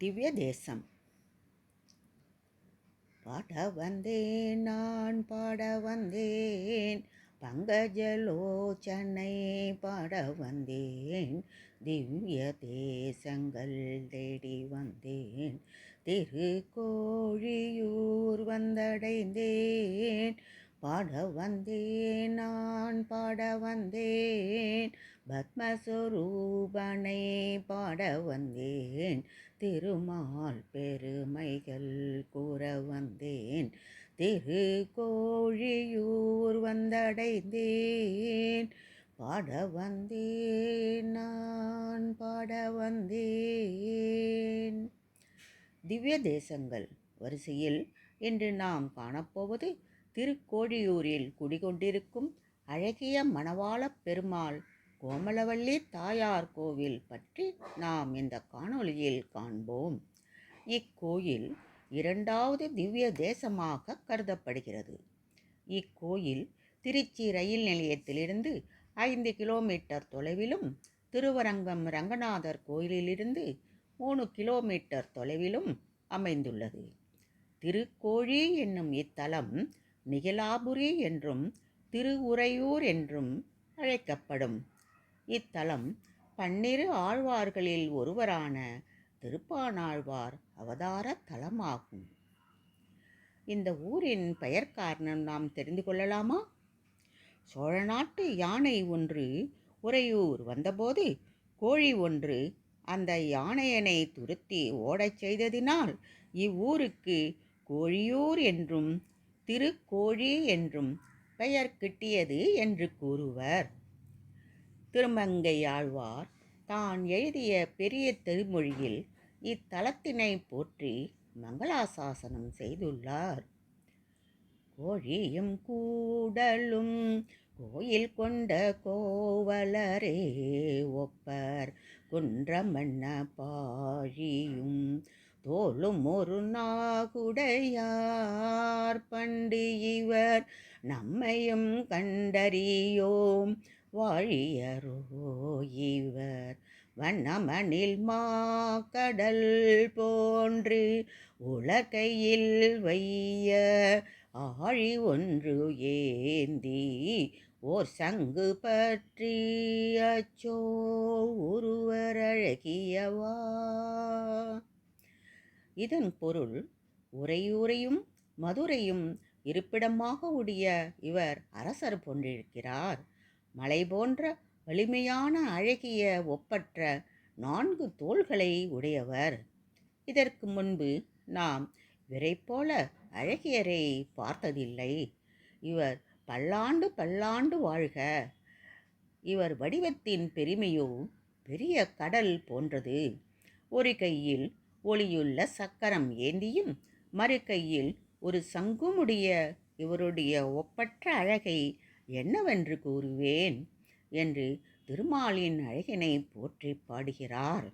திவ்ய தேசம் பாட வந்தேன் நான் பாட வந்தேன். பங்கஜலோச்சனை பாட வந்தேன். திவ்ய தேசங்கள் தேடி வந்தேன். திருக்கோழியூர் வந்தடைந்தேன். பாட வந்தேன் நான் பாட வந்தேன். பத்மஸ்வரூபனை பாட வந்தேன். திருமால் பெருமைகள் கூற வந்தேன். திருக்கோழியூர் வந்தடைந்தேன். பாட வந்தேன் நான் பாட வந்தேன். திவ்ய தேசங்கள் வரிசையில் இன்று நாம் காணப்போவது திருக்கோழியூரில் குடிகொண்டிருக்கும் அழகிய மணவாளப் பெருமாள் கோமலவள்ளி தாயார் கோவில் பற்றி நாம் இந்த காணொளியில் காண்போம். இக்கோயில் இரண்டாவது திவ்ய தேசமாக கருதப்படுகிறது. இக்கோயில் திருச்சி ரயில் நிலையத்திலிருந்து ஐந்து கிலோமீட்டர் தொலைவிலும் திருவரங்கம் ரங்கநாதர் கோயிலிலிருந்து மூணு கிலோமீட்டர் தொலைவிலும் அமைந்துள்ளது. திருக்கோழி என்னும் இத்தலம் நிகலாபுரி என்றும் திருவுறையூர் என்றும் அழைக்கப்படும். இத்தலம் பன்னிரு ஆழ்வார்களில் ஒருவரான திருப்பானாழ்வார் அவதார தலமாகும். இந்த ஊரின் பெயர் காரணம் நாம் தெரிந்து கொள்ளலாமா? சோழ நாட்டு யானை ஒன்று உறையூர் வந்தபோது கோழி ஒன்று அந்த யானையனை துருத்தி ஓடச் செய்ததினால் இவ்வூருக்கு கோழியூர் என்றும் திருக்கோழி என்றும் பெயர் கிட்டியது என்று கூறுவர். திருமங்கை ஆழ்வார் தான் எழுதிய பெரிய திருமொழியில் இத்தலத்தினை போற்றி மங்களாசாசனம் செய்துள்ளார். கோழியும் கூடலும் கோயில் கொண்ட கோவலரே ஒப்பர். குன்றமண்ண பாழியும் தோளும் ஒரு நாகுடையார் பண்டு இவர் நம்மையும் கண்டறியோம் வாழியரோ இவர் வண்ணமணில் மா கடல் போன்று உலகையில் வைய ஆழி ஒன்று ஏந்தி ஓர் சங்கு பற்றி அச்சோ ஒருவர் அழகியவா? இதன் பொருள் உரையூரையும் மதுரையும் இருப்பிடமாக உடைய இவர் அரசர் போன்றிருக்கிறார். மலை போன்ற வலிமையான அழகிய ஒப்பற்ற நான்கு தோள்களை உடையவர். இதற்கு முன்பு நாம் இவரை போல அழகியரை பார்த்ததில்லை. இவர் பல்லாண்டு பல்லாண்டு வாழ்க. இவர் வடிவத்தின் பெருமையோ பெரிய கடல் போன்றது. ஒரு கையில் ஒளியுள்ள சக்கரம் ஏந்தியும் மறு கையில் ஒரு சங்குமுடைய இவருடைய ஒப்பற்ற அழகை என்னவென்று கூறுவேன் என்று திருமாலின் அழகினை போற்றி பாடுகிறார்.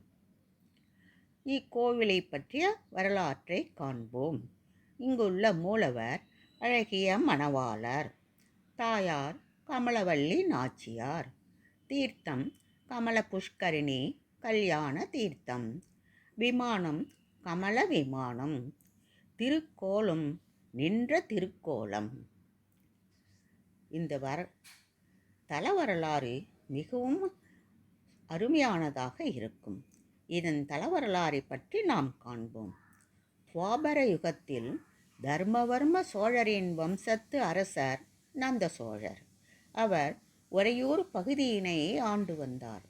இக்கோவிலை பற்றிய வரலாற்றை காண்போம். இங்குள்ள மூலவர் அழகிய மணவாளர் தாயார் கமலவல்லி நாச்சியார் தீர்த்தம் கமல புஷ்கரிணி கல்யாண தீர்த்தம் விமானம் கமல விமானம் திருக்கோலம் நின்ற திருக்கோலம். இந்த வர தல வரலாறு மிகவும் அருமையானதாக இருக்கும். இதன் தல வரலாறை பற்றி நாம் காண்போம். துவாபர யுகத்தில் தர்மவர்ம சோழரின் வம்சத்து அரசர் நந்த சோழர். அவர் உறையூர் பகுதியினை ஆண்டு வந்தார்.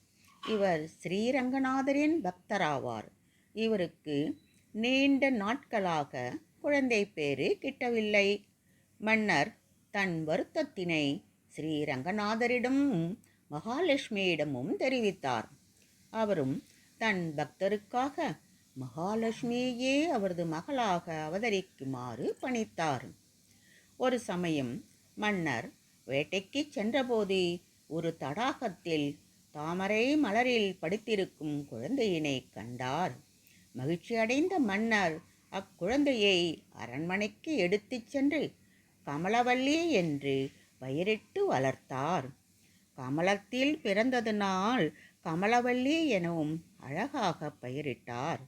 இவர் ஸ்ரீரங்கநாதரின் பக்தராவார். இவருக்கு நீண்ட நாட்களாக குழந்தை பேறு கிட்டவில்லை. மன்னர் தன் வருத்தத்தினை ஸ்ரீரங்கநாதரிடமும் மகாலட்சுமியிடமும் தெரிவித்தார். அவரும் தன் பக்தருக்காக மகாலட்சுமியையே அவரது மகளாக அவதரிக்குமாறு பணித்தார். ஒரு சமயம் மன்னர் வேட்டைக்கு சென்றபோது ஒரு தடாகத்தில் தாமரை மலரில் படித்திருக்கும் குழந்தையினை கண்டார். மகிழ்ச்சியடைந்த மன்னர் அக்குழந்தையை அரண்மனைக்கு எடுத்துச் சென்று கமலவல்லி என்று பெயரிட்டு வளர்த்தார். கமலத்தில் பிறந்ததனால் கமலவல்லி எனவும் அழகாக பெயரிட்டார்.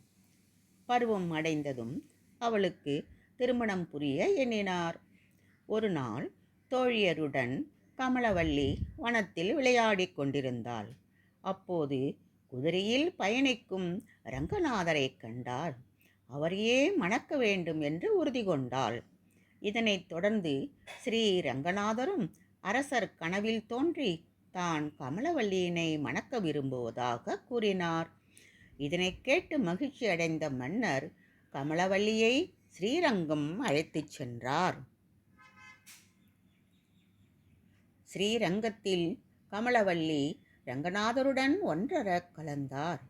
பருவம் அடைந்ததும் அவளுக்கு திருமணம் புரிய எண்ணினார். ஒரு நாள் தோழியருடன் கமலவள்ளி வனத்தில் விளையாடிக் கொண்டிருந்தாள். அப்போது குதிரையில் பயணிக்கும் ரங்கநாதரைக் கண்டார் அவரையே மணக்க வேண்டும் என்று உறுதி கொண்டாள். இதனைத் தொடர்ந்து ஸ்ரீ ரங்கநாதரும் அரசர் கனவில் தோன்றி தான் கமலவல்லியினை மணக்க விரும்புவதாக கூறினார். இதனைக் கேட்டு மகிழ்ச்சி அடைந்த மன்னர் கமலவல்லியை ஸ்ரீரங்கம் அழைத்துச் சென்றார். ஸ்ரீரங்கத்தில் கமலவல்லி ரங்கநாதருடன் ஒன்றர கலந்தார்.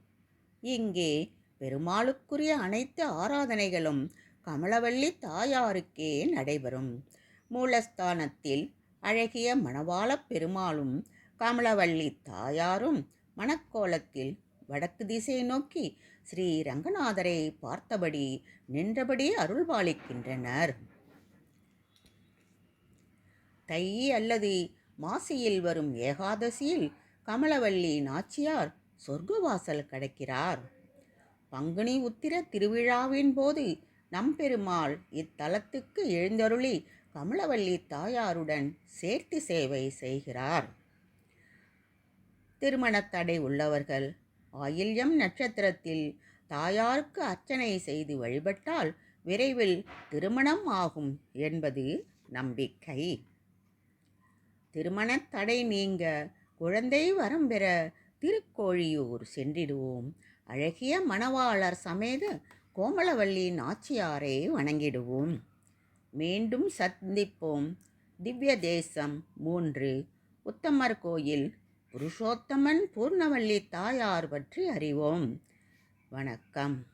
இங்கே பெருமாளுக்குரிய அனைத்து ஆராதனைகளும் கமலவள்ளி தாயாருக்கே நடைபெறும். மூலஸ்தானத்தில் அழகிய மணவாளப் பெருமாளும் கமலவள்ளி தாயாரும் மணக்கோலத்தில் வடக்கு திசை நோக்கி ஸ்ரீ ரங்கநாதரை பார்த்தபடி நின்றபடி அருள்பாலிக்கின்றனர். தை அல்லது மாசியில் வரும் ஏகாதசியில் கமலவல்லி நாச்சியார் சொர்க்கவாசல் கடக்கிறார். பங்குனி உத்திர திருவிழாவின் போது நம்பெருமாள் இத்தலத்துக்கு எழுந்தருளி கமலவல்லி தாயாருடன் சேர்த்து சேவை செய்கிறார். திருமணத்தடை உள்ளவர்கள் ஆயில்யம் நட்சத்திரத்தில் தாயாருக்கு அர்ச்சனை செய்து வழிபட்டால் விரைவில் திருமணம் ஆகும் என்பது நம்பிக்கை. திருமணத் தடை நீங்க குழந்தை வரம் பெற திருக்கோழியூர் சென்றிடுவோம். அழகிய மணவாளர் சமேத கோமலவல்லி நாச்சியாரை வணங்கிடுவோம். மீண்டும் சந்திப்போம். திவ்ய தேசம் மூன்று. உத்தமர் கோயில் புருஷோத்தமன் பூர்ணவல்லி தாயார் பற்றி அறிவோம். வணக்கம்.